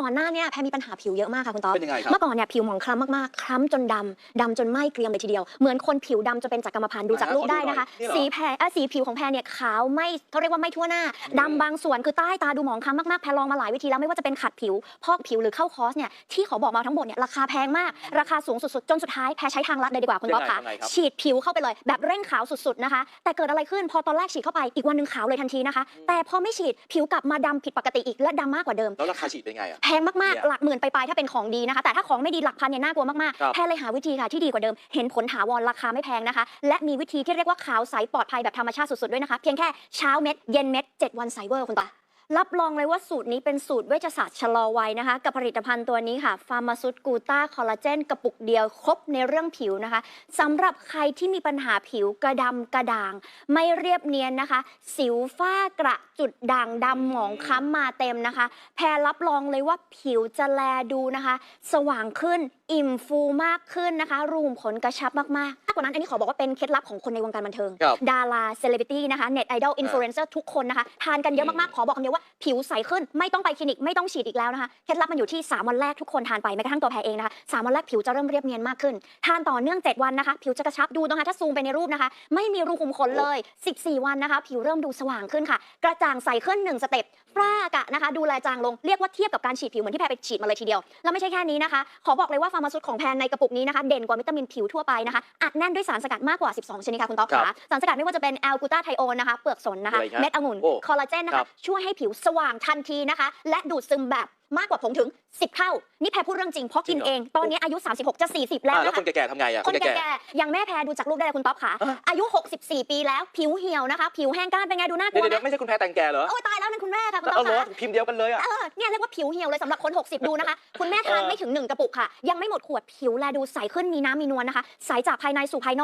ก่อนหน้าเนี่ยแพรมีปัญหาผิวเยอะมากค่ะคุณต๊อบเป็นยังไงครับเมื่อก่อนเนี่ยผิวหมองคล้ำมากๆ คล้ำจนดำดำจนไหม้เกรียมเลยทีเดียว เหมือนคนผิวดำจะเป็นจากกรรมพันธุ์ดูจากอ่ารูปได้ขอดูหน่อยนะคะนี่เหรอสีแพรเอ่อสีผิวของแพรเนี่ยขาวไม่เขาเรียกว่าไม่ทั่วหน้าดำบางส่วนคือใต้ตาดูหมองคล้ำมากๆแพรลองมาหลายวิธีแล้วไม่ว่าจะเป็นขัดผิว พอกผิวหรือเข้าคอร์สเนี่ยที่เขาบอกมาทั้งหมดเนี่ยราคาแพงมากราคาสูงสุดๆจนสุดท้ายแพรใช้ทางลัดเลยดีกว่าคุณต๊อบค่ะยังไงครับฉีดผิวเข้าไปเลยแบบเร่งขาวสุดๆนะคะแต่เกิดอะไรขึ้นพอตอนแรกฉีดเข้าไปอีกวันหนึ่งขาวเลยทันทีนะคะ แต่พอไม่ฉีดผิวกลับมาดำผิดปกติอีกและดำมากกว่าเดิมแล้วราคาฉีดเป็นไงอะแพงมากเนี่ยๆหลักหมื่นไปลายๆถ้าเป็นของดีนะคะ แต่ถ้าของไม่ดีหลักพันเนี่ยน่ากลัวมากครับๆแพทย์เลยหาวิธีค่ะที่ดีกว่าเดิม เห็นผลถาวรราคาไม่แพงนะคะ และมีวิธีที่เรียกว่าขาวใสปลอดภัยแบบธรรมชาติสุดๆด้วยนะคะ เพียงแค่เช้าเม็ดเย็นเม็ด7วันไซเวอร์คุณตา รับรองเลยว่าสูตรนี้เป็นสูตรเวชศาสตร์ชะลอวัยนะคะ กับผลิตภัณฑ์ตัวนี้ค่ะฟาร์มาซูตกูต้าคอลลาเจนกระปุกเดียวครบในเรื่องผิวนะคะสำหรับใครที่มีปัญหาผิวกระดำกระด่าง ไม่เรียบเนียนนะคะ สิวฝ้ากระจุดด่างดำหมองคล้ำมาเต็มนะคะ แพรรับรองเลยว่าผิวจะแลดูนะคะ สว่างขึ้น อิ่มฟูมากขึ้นนะคะ รูมขนกระชับมากๆมากกว่านั้นอันนี้ขอบอกว่าเป็นเคล็ดลับของคนในวงการบันเทิง ครับดาราเซเลบริตี้นะคะเน็ตไอดอลอินฟลูเอนเซอร์ทุกคนนะคะ ทานกันเยอะมาก ๆ ขอบอกคำเดียวว่าผิวใสขึ้นไม่ต้องไปคลินิก ไม่ต้องฉีดอีกแล้วนะคะ เคล็ดลับมันอยู่ที่ 3 วันแรกทุกคนทานไปแม้กระทั่งตัวแพรเองนะคะสามวันแรกผิวจะเริ่มเรียบเนียนมากขึ้น ทานต่อเนื่อง 7 วันนะคะ ผิวจะกระชับดูนะคะถ้าซูมไปในรูปนะคะ ไม่มีรูขุมขนเลย 14 วันนะคะ ผิวเริ่มดูสว่างขึ้นค่ะ กระจ่างใสขึ้นหนึ่งสเต็ปฝ้ากะนะคะ ดูแลจางลงเรียกว่าเทียบกับการฉีดผิวเหมือนที่แพรไปฉีดมาเลยทีเดียวแล้วไม่ใช่แค่นี้นะคะ ขอบอกเลยว่าฟาร์มาซูตของแพรในกระปุกนี้นะคะเด่นกว่าวิตามินผิวทั่วไปนะคะอัดแน่นด้วยสารสกัดมากกว่า 12 ชนิดค่ะคุณต๊อบครัขาบสารสกัดไม่ว่าจะเป็นแอลกูตาไทโอนนะคะเปลือกสนนะคะอะไรครับเม็ดองุ่นโอ้คอลลาเจนนะครัคะบช่วยให้ผิวสว่างทันทีนะคะ และดูดซึมแบบ มากกว่าผงถึง 10 เท่า นี่แพรพูดเรื่องจริงเพราะกินจริงเหรอเอง ตอนนี้อายุ 36 จะ 40 แล้วอะแล้วนะคคะนแก่ๆทำไงอะคนแก่แก่ๆอย่างแม่แพรดูจากรูปได้เลยคุณต๊อบขาอะ อายุ 64 ปีแล้วผิวเหี่ยวนะคะ ผิวแห้งก้านเป็นไงดูน่าๆกเดี๋ลัยววเดี๋ยวไหมไม่ใช่คุณแพ้แต่งแก่เหรอโอ้ยตายแล้วนั่นคุณแม่ค่ะคุณต๊เอาอบเหรอขาพิมพ์เดียวกันเลยอะ เออ เนี่ยเรียกว่าผิวเหี่ยวเลยสำหรับคน 60 ดูนะคะ คุณแม่ทานเออ ไม่ถึง 1 กระปุกค่ะ ยังไม่หมดขวดผิวแลดูใสขึ้นมีน้ำมีนวลนะคะ ใสจากภายในสู่ภายนอก